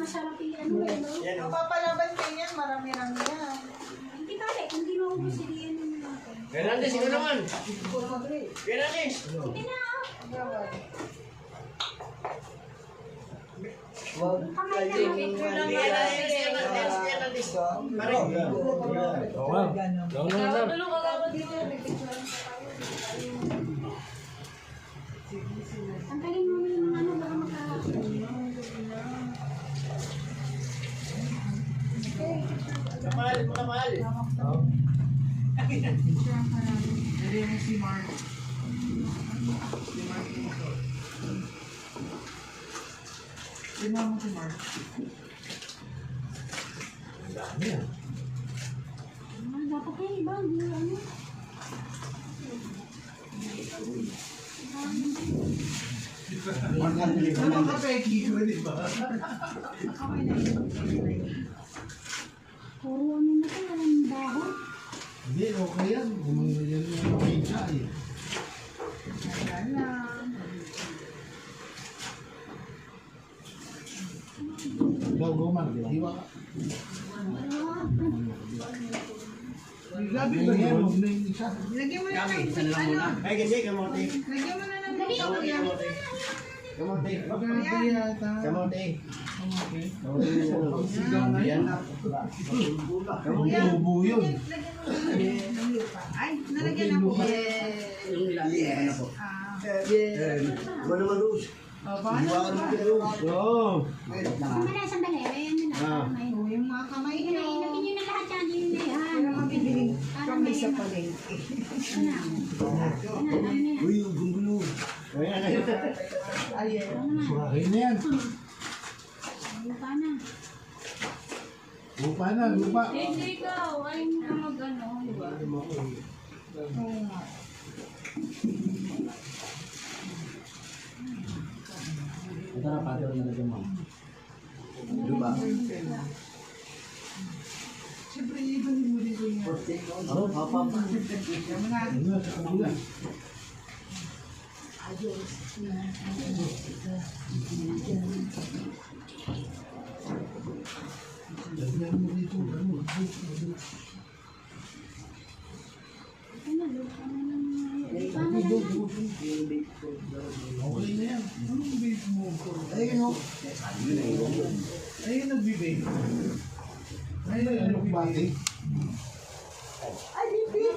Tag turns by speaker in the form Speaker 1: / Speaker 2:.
Speaker 1: masarap yung ano eh, no?
Speaker 2: Yan o.
Speaker 3: Mapapalaban kayo yan, marami-rami yan.
Speaker 1: Hindi kali, kung di maubos yung ano natin.
Speaker 2: Fernandez, ikaw naman. Fernandez.
Speaker 1: Hindi na, ah.
Speaker 3: Gawad.
Speaker 1: kamay na lang.
Speaker 2: Fernandez, Fernandez, Fernandez. Pare.
Speaker 1: Ang
Speaker 2: Kapal, makapal.
Speaker 3: Hindi mo si Mark. Si Mark ito. Tingnan mo si Mark.
Speaker 1: Ah, dapat kayo iba, ano.
Speaker 3: Ano ka peki ko, di ba?
Speaker 4: Hindi, okay yan. Gumagano yan yung pizza eh.
Speaker 3: Ayan lang.
Speaker 4: Ikaw, gumag. Hiwa ka. Gabi ba yan? Huwag na yung isa.
Speaker 3: Lagyan mo na ng ano.
Speaker 2: Ay, kasi kamote.
Speaker 3: Lagyan mo na ng
Speaker 1: Dali,
Speaker 2: Kamote,
Speaker 3: kuya.
Speaker 2: kamote. Kamote.
Speaker 3: Gabi.
Speaker 2: Kamote.
Speaker 4: Bubo yun.
Speaker 3: Ay, nalagyan na po. Yes. Ah.
Speaker 2: Wala malus.
Speaker 3: Oh, paano ba?
Speaker 4: Oo.
Speaker 1: Sandali, sandali. Ayan na lang.
Speaker 3: Yung mga kamay
Speaker 1: na,
Speaker 3: nyo.
Speaker 1: na lahat yan. Yun na yan.
Speaker 3: Ano mabibili
Speaker 1: Para
Speaker 3: kami sa palengke.
Speaker 1: Ano? Ano?
Speaker 2: Uy, gunggulo. Ayan, ayan.
Speaker 3: Ayan.
Speaker 1: Ano na?
Speaker 4: Yan.
Speaker 1: Lupa na.
Speaker 4: Lupa na, lupa.
Speaker 5: Hindi ikaw, ay ka mag-ano, di ba?
Speaker 3: Oo nga.
Speaker 2: Ito na, pati rin nalagyan mo. Diba?
Speaker 3: Siyempre, ibanin mo rin ko yan.
Speaker 2: Oo, papa.
Speaker 3: Lagyan mo na.
Speaker 4: Okay na yan.
Speaker 3: Anong bake mo?
Speaker 4: Ayun o. Ayun nagbe-bake. Ayun na yung bake.
Speaker 3: Ay, bibig!